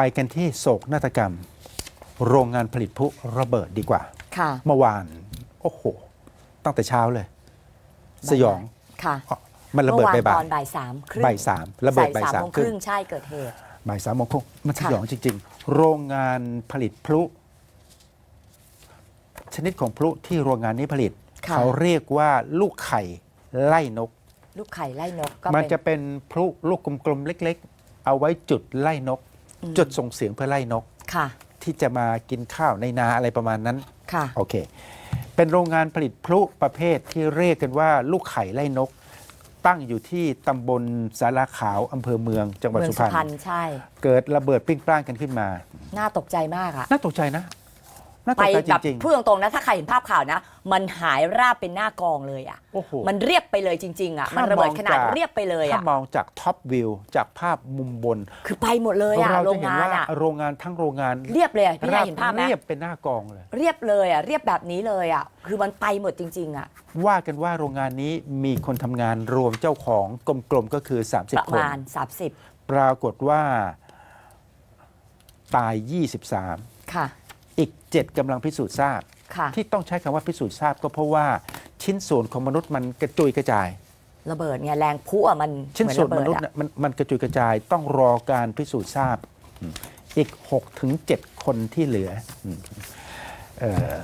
ไปกันที่โศกนาฏกรรม โรงงานผลิตพลุระเบิดดีกว่า ค่ะเมื่อวาน โอ้โห ตั้งแต่เช้าเลย สยองค่ะอ๋อมันระเบิดมื่อวานบ่าตอยนบ่ายสามครึ่งบ่ายสามระเบิดบ่ายสามสามโมงคครึ่รึ่งงใช่เกิดเหตุ บ่ายสามโมงครึ่งมันสค่ะ ยองจริง ๆ โรงงานผลิตพลุ ชนิดของพลุที่โรงงานนี้ผลิต ค่ะเขาเรียกว่าลูกไข่ไล่นก ลูกไข่ไล่นกก็มันเป็นจะเป็นพลุลูกกลมๆเล็ก ๆ เอาไว้จุดไล่นกอืม จุดส่งเสียงเพื่อไล่นกค่ะ ที่จะมากินข้าวในนาอะไรประมาณนั้นค่ะ โอเค เป็นโรงงานผลิตพลุประเภทที่เรียกกันว่า ลูกไข่ไล่นก ตั้งอยู่ที่ตำบลสาราขาวอำเภอเมืองจังหวัดเมืองสุสุพรรพรรณณใช่ เกิดระเบิดปิ้งปร้างกันขึ้นมา น่าตกใจมากอะ น่าตกใจนะ น่าตไปกใจแบบจริงพูดตรงๆนะ ถ้าใครเห็นภาพข่าวนะ มันหายราบเป็นหน้ากองเลยอะๆโอ้โห มันเรียบไปเลยจริง ๆอะถ้ามันระเบิดมองขนาดจากเรียบไปเลยถ้าอะมองจากท็อปวิวจากภาพมุมบนคือไปหมดเลยอะเราโรจะงเห็นงานว่าอะโรงงานทั้งโรงงานเรียบเลยอะพี่นายเห็นภาพไหมเรียบเป็นหน้ากองเลย เรียบเลยอะเรียบแบบนี้เลยอะคือมันไปหมดจริง ๆอะว่ากันว่าโรงงานนี้มีคนทำงานรวมเจ้าของกลมๆก็คือ ประ30 คน มาณ 30 ปรากฏว่าตาย 23 ค่ะ อีก 7กำลังพิสูจน์ทราบค่ะที่ต้องใช้คำว่าพิสูจน์ทราบก็เพราะว่าชิ้นส่วนของมนุษย์มันกระจุยกระจาย ระเบิดเนี่ยแรงพุอะมันชิ้นเหมือนส่วนระเบิมดนุษย์อะน่ะมันมันกระจุยกระจายต้องรอการพิสูจน์ทราบอืมอีก6ถึง7คนที่เหลืออืมเอ่อ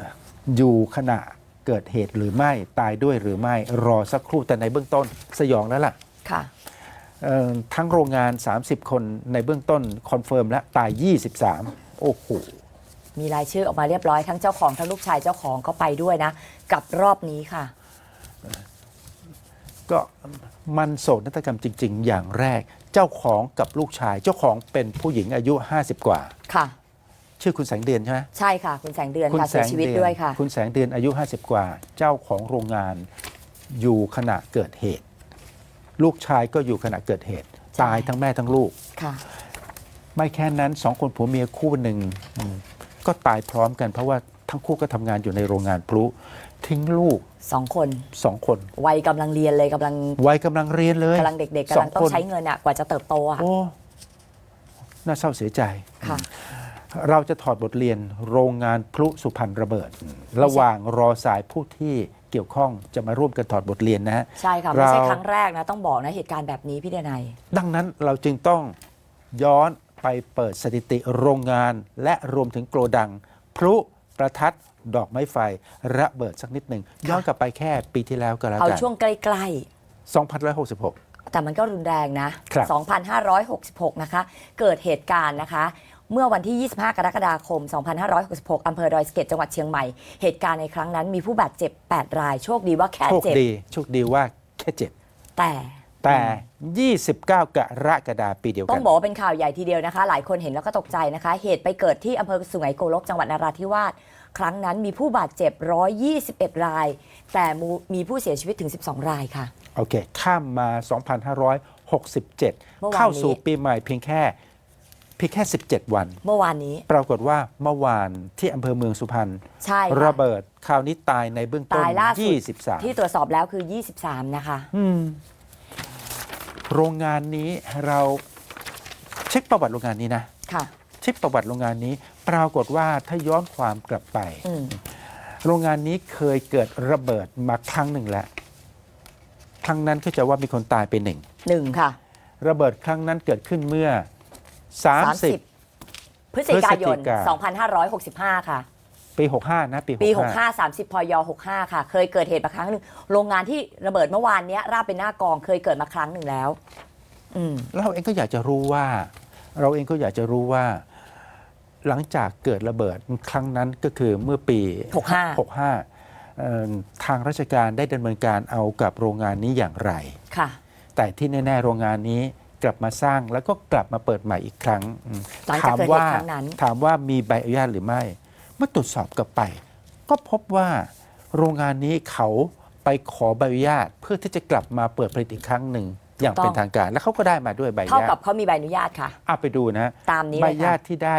อยู่ขณะเกิดเหตุหรือไม่ตายด้วยหรือไม่รอสักครู่แต่ในเบื้องต้นสยองแล้วล่ะค่ะเอ่อทั้งโรงงาน 30 คนในเบื้องต้นคอนเฟิร์มและตาย 23 โอ้โห มีรายชื่อออกมาเรียบร้อยทั้งเจ้าของทั้งลูกชายเจ้าของก็ไปด้วยนะ กับรอบนี้ค่ะ ก็มันโศกนาฏกรรมจริง ๆ อย่างแรก เจ้าของกับลูกชาย เจ้าของเป็นผู้หญิงอายุ 50 กว่า ค่ะ ชื่อคุณแสงเดือนใช่ไหมใช่ค่ะ คุณแสงเดือนคุณค่ะแสเสียงชีวิตเดือนด้วยค่ะ คุณแสงเดือนอายุ 50 กว่า เจ้าของโรงงานอยู่ขณะเกิดเหตุ ลูกชายก็อยู่ขณะเกิดเหตุใช่ตายทั้งแม่ทั้งลูก ค่ะ ไม่แค่นั้นสองคนผัวเมียคู่หนึ่งอืม ก็ตายพร้อมกันเพราะว่าทั้งคู่ก็ทำงานอยู่ในโรงงานพลุทิ้งลูกสองคน สองคนวัยกำลังเรียนเลยกำลังวัยกำลังเรียนเลยกำลังเด็กๆสกำอลังงต้อคงนใช้เงินอะกว่าจะเติบโตอะโอ้ น่าเศร้าเสียใจ ค่ะ เราจะถอดบทเรียนโรงงานพลุสุพรรณระเบิด ระหว่างรอสายผู้ที่เกี่ยวข้องจะมาร่วมกันถอดบทเรียนนะฮะ ใช่ค่ะ ไม่ใช่เรา ครั้งแรกนะ ต้องบอกนะเหตุการณ์แบบนี้พี่เดนัย ดังนั้นเราจึงต้องย้อน ไปเปิดสถิติโรงงาน และรวมถึงโกลดัง พลุประทัดดอกไม้ไฟ ระเบิดสักนิดหนึ่งย้อนกลับไปแค่ปีที่แล้วก็แล้วเอากันช่วงใกล้2566 ๆ แต่มันก็รุนแรงนะ ครับ 2,566 นะคะ เกิดเหตุการณ์นะคะ เมื่อวันที่ 25 กรกฎาคม 2566 อำเภอดอยสะเก็ดจังหวัดเชียงใหม่ เหตุการณ์ในครั้งนั้นมีผู้บาดเจ็บ 8 ราย โชคดีว่าแค่โชคเจ็บ ดีโชคดีว่าแค่เจ็บ แต่ แต่ 29 กรกฎาคมปีเดียวต้กัอนงบอกว่าเป็นข่าวใหญ่ทีเดียวนะคะ หลายคนเห็นแล้วก็ตกใจนะคะ เหตุไปเกิดที่อำเภอสุไหงโกลกจังหวัดนราธิวาสครั้งนั้นมีผู้บาดเจ็บ 121 ราย แต่มีผู้เสียชีวิตถึง 12 รายค่ะ โอเค ข้ามมา เมื่อวานนี้ 2567 เข้าสู่ปีใหม่เพียงแค่เพียงแค่ 17 วัน เมื่อวานนี้ปรากฏว่าเมื่อวานที่อำเภอเมืองสุพรรณใช่ค่ะระเบิดคราวนี้ตายในเบื้องต้น ตายล่าสุด23ที่ตรวจสอบแล้วคือ 23 นะคะ อืม โรงงานนี้เราเช็คประวัติโรงงานนี้นะค่ะ เช็คประวัติโรงงานนี้ ปรากฏว่าถ้าย้อนความกลับไป อืม โรงงานนี้เคยเกิดระเบิดมาครั้งหนึ่งแล้วครั้งนั้นก็จะว่ามีคนตายไปหนึ่ง หนึ่งค่ะ ระเบิดครั้งนั้นเกิดขึ้นเมื่อ 30 30 พฤศจิกายนพฤศจิกา2565 ค่ะ ปี 65 นะ ปี ปี65 65 30 พย 65 ค่ะ เคยเกิดเหตุมาครั้งหนึ่งโรงงานที่ระเบิดเมื่อวานเนี้ยราบเป็นหน้ากองเคยเกิดมาครั้งหนึ่งแล้ว อืม เราเองก็อยากจะรู้ว่า เราเองก็อยากจะรู้ว่า หลังจากเกิดระเบิดครั้งนั้นก็คือเมื่อปี 65 65เอ่อทางราชการได้ดำเนินการเอากับโรงงานนี้อย่างไร ค่ะ แต่ที่แน่ๆโรงงานนี้กลับมาสร้างแล้วก็กลับมาเปิดใหม่อีกครั้งอืมหลังจากเกิดเหตุว่าครั้งนั้น ถามว่ามีใบอนุญาตหรือไม่ เมื่อตรวจสอบกลับไป ก็พบว่าโรงงานนี้เขาไปขอใบอนุญาต เพื่อที่จะกลับมาเปิดผลิตอีกครั้งหนึ่งอย่างเป็นทางการ แล้วเขาก็ได้มาด้วยใบอนุเท่าญากัตบเขามีใบอนุญาตค่ะเอาไปดูนะตามนี้ใบเลยอนุญาค่ะตที่ได้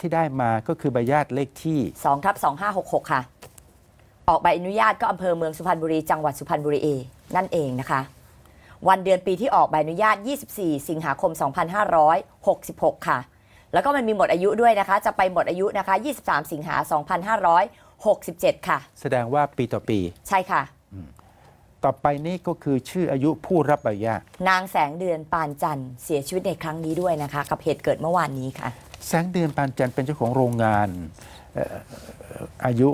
ที่ได้มาก็คือใบอนุญาตเลขที่2ทับ2566ค่ะ ออกใบอนุญาตก็อำเภอเมืองสุพรรณบุรีจังหวัดสุพรรณบุรีเองนั่นเองนะคะ วันเดือนปีที่ออกใบอนุญาต 24 สิงหาคม 2566 ค่ะ แล้วก็มันมีหมดอายุด้วยนะคะ จะไปหมดอายุนะคะ 23 สิงหา 2567 ค่ะ แสดงว่าปีต่อปี ใช่ค่ะ ต่อไปนี้ก็คือชื่ออายุผู้รับใบอนุญาตนางแสงเดือนปานจันทร์เสียชีวิตในครั้งนี้ด้วยนะคะ กับเหตุเกิดเมื่อวานนี้ค่ะ แสงเดือนปานจันทร์เป็นเจ้าของโรงงานเอ่ออายุ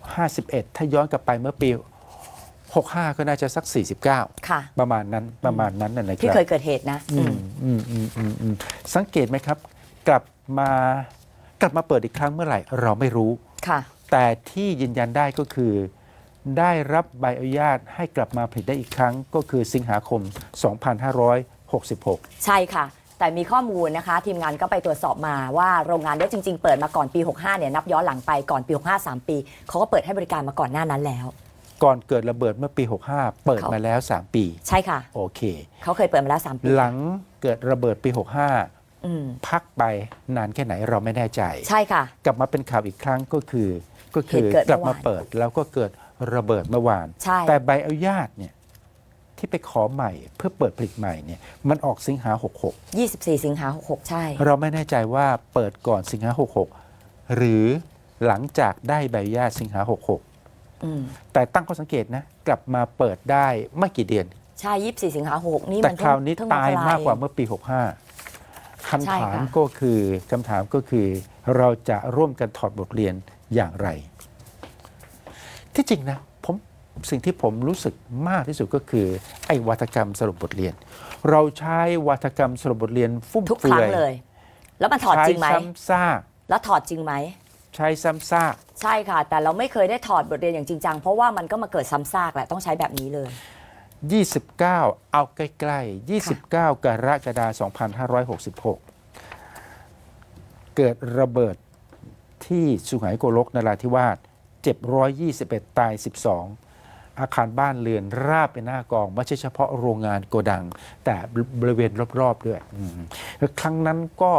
51 ถ้าย้อนกลับไปเมื่อปี 65 ก็น่าจะสัก 49 ค่ะ ประมาณนั้นประมาณนั้นนะนะคที่รับ เคยเกิดเหตุนะอือืมมอืมอืมอืมอืมสังเกตไหมครับ กลับมากลับมาเปิดอีกครั้งเมื่อไหร่เราไม่รู้ ค่ะ แต่ที่ยืนยันได้ก็คือ ได้รับใบอนุญาตให้กลับมาผลิตได้อีกครั้งก็คือสิงหาคม 2566 ใช่ค่ะ แต่มีข้อมูลนะคะ ทีมงานก็ไปตรวจสอบมาว่าโรงงานเนี้จริง ๆ เปิดมาก่อนปี 65 เนี่ยนับย้อนหลังไปก่อนปี 65 3 ปี เขาก็เปิดให้บริการมาก่อนหน้านั้นแล้ว ก่อนเกิดระเบิดเมื่อปี 65 เปิดมาแล้ว 3 ปี ใช่ค่ะ โอเค เขาเคยเปิดมาแล้ว 3 ปี หลังเกิดระเบิดปีอืม65 พักไปนานแค่ไหนเราไม่แน่ใจ ใช่ค่ะ กลับมาเป็นข่าวอีกครั้งก็คือ ก็คือเหตุเกิดกลับมาเมื่อวานเปิดแล้วก็เกิดระเบิดเมื่อวานใช่แต่ใบอนุญาตเนี่ยที่ไปขอใหม่เพื่อเปิดผลิตใหม่เนี่ยมันออกสิงหา24 สิงหา 66 ใช่66เราไม่แน่ใจว่าเปิดก่อนสิงหา 66 หรือหลังจากได้ใบอนุญาตสิงหาอืม66 แต่ตั้งข้อสังเกตนะ กลับมาเปิดได้ไม่กี่เดือน ใช่ 24 สิงหา 66 นี่แต่มันคราวนี้เพิ่งตายปลมากกว่าเมื่อปี 65 คำใช่ถามค่ะก็คือคำถามก็คือ เราจะร่วมกันถอดบทเรียนอย่างไร ที่จริงนะผมสิ่งที่ผมรู้สึกมากที่สุดก็คือ ไอ้วัฒกรรมสรุปบทเรียน เราใช้วัฒกรรมสรุปบทเรียนฟุ่มทุกคเฟืรั้องยเลย แล้วมันถอดใช้จริงไหม ซ้ำซากแล้วถอดจริงไหม ใช้ซ้ำซาก ใช่ค่ะ แต่เราไม่เคยได้ถอดบทเรียนอย่างจริงจัง เพราะว่ามันก็มาเกิดซ้ำซากแหละต้องใช้แบบนี้เลย 29 เอาใกล้ๆ 29 กรกฎาคม2566 เกิดระเบิดที่สุไหงโกลกนราธิวาสเจ็บ 121 ตาย 12 อาคารบ้านเรือนราบเป็นหน้ากอง ไม่ใช่เฉพาะโรงงานโกดัง แต่บริเวณรอบๆด้วยอืมครั้งนั้นก็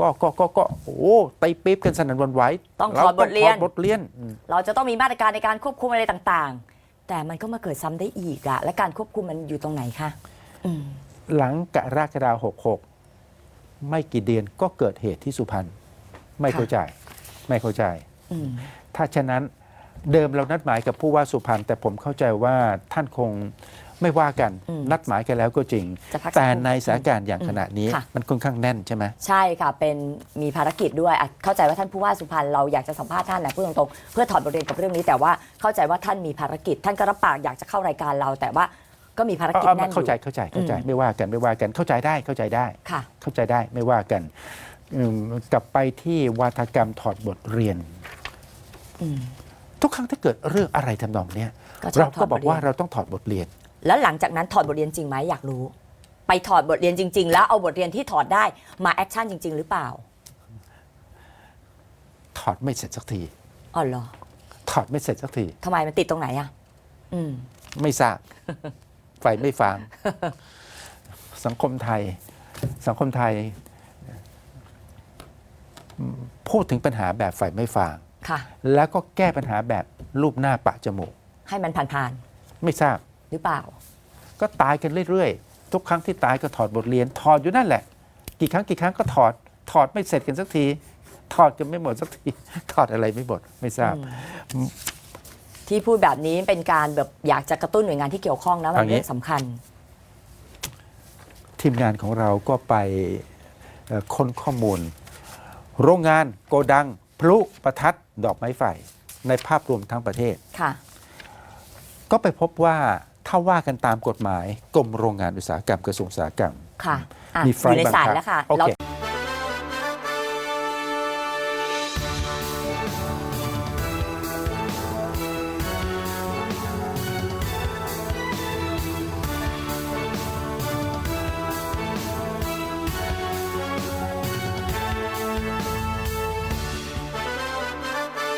ก็ก็ก็ก็โอ้ตีปี๊บกันสนั่นหวันไหวต้องถอดบทเรียนถอดบทเรียนอืมเราจะต้องมีมาตรการในการควบคุมอะไรต่างๆ แต่มันก็มาเกิดซ้ำได้อีกอะและการควบคุมมันอยู่ตรงไหนคะอืมหลังกรกฎาคม66 ไม่กี่เดือนก็เกิดเหตุที่สุพรรณไม่เข้าใจไม่เข้าใจ อืมถ้าฉะนั้นเดิมเรานัดหมายกับผู้ว่าสุพรรณแต่ผมเข้าใจว่าท่านคง ไม่ว่ากันอืมนัดหมายกันแล้วก็จริงจะพักสักแต่ครู่ในสถานการณ์อย่างอืมขณะนี้ค่ะมันค่อนข้างแน่นใช่ไหมใช่ค่ะเป็นมีภารกิจด้วยอะเข้าใจว่าท่านผู้ว่าสุพรรณเราอยากจะสัมภาษณ์ท่านนะพูดตรงๆเพื่อถอดบทเรียนกับเรื่องนี้แต่ว่าเข้าใจว่าท่านมีภารกิจ ท่านก็รับปากอยากจะเข้ารายการเรา แต่ว่าก็มีภารกิจเอาแน่นอเข้าใจยู่เข้าใจเข้าใจอืมไม่ว่ากันไม่ว่ากันเข้าใจได้เข้าใจได้ค่ะเข้าใจได้ไม่ว่ากันอืมกลับไปที่วาทกรรมถอดบทเรียนอืมทุกครั้งที่เกิดเรื่องอะไรทำนองเนี้ยก็ชอบเราถอก็ดบอกบทเรียนว่าเราต้องถอดบทเรียน แล้วหลังจากนั้นถอดบทเรียนจริงไหมอยากรู้ ไปถอดบทเรียนจริง ๆ แล้วเอาบทเรียนที่ถอดได้มาแอคชั่นจริง ๆ หรือเปล่าถอดไม่เสร็จสักที อ๋อเหรอถอดไม่เสร็จสักที ทำไมมันติดตรงไหนอะ อืม ไม่ทราบ ไฟไม่ฟาง สังคมไทย สังคมไทยอืมพูดถึงปัญหาแบบไฟไม่ฟาง ค่ะ แล้วก็แก้ปัญหาแบบรูปหน้าปะจมูก ให้มันผ่าน ไม่ทราบๆ หรือเปล่า ก็ตายกันเรื่อยๆ ทุกครั้งที่ตายก็ถอดบทเรียนถอดอยู่นั่นแหละ กี่ครั้งกี่ครั้งก็ถอดถอดไม่เสร็จกันสักที ถอดกันไม่หมดสักทีถอดอะไรไม่หมดไม่ทราบ ที่พูดแบบนี้เป็นการแบบอยากจะกระตุ้นหน่วยงานที่เกี่ยวข้องนะมันเอางี้เรื่องสำคัญ ทีมงานของเราก็ไปเอ่อค้นข้อมูล โรงงานโกดัง พลุประทัดดอกไม้ไฟในภาพรวมทั้งประเทศค่ะก็ไปพบว่า ถ้าว่ากันตามกฎหมายกรมโรงงานอุตสาหกรรมกระทรวงอุตสาหกรรมค่ะอะมีอยู่ในบังสายคับแล้วค่ะโอเรา เค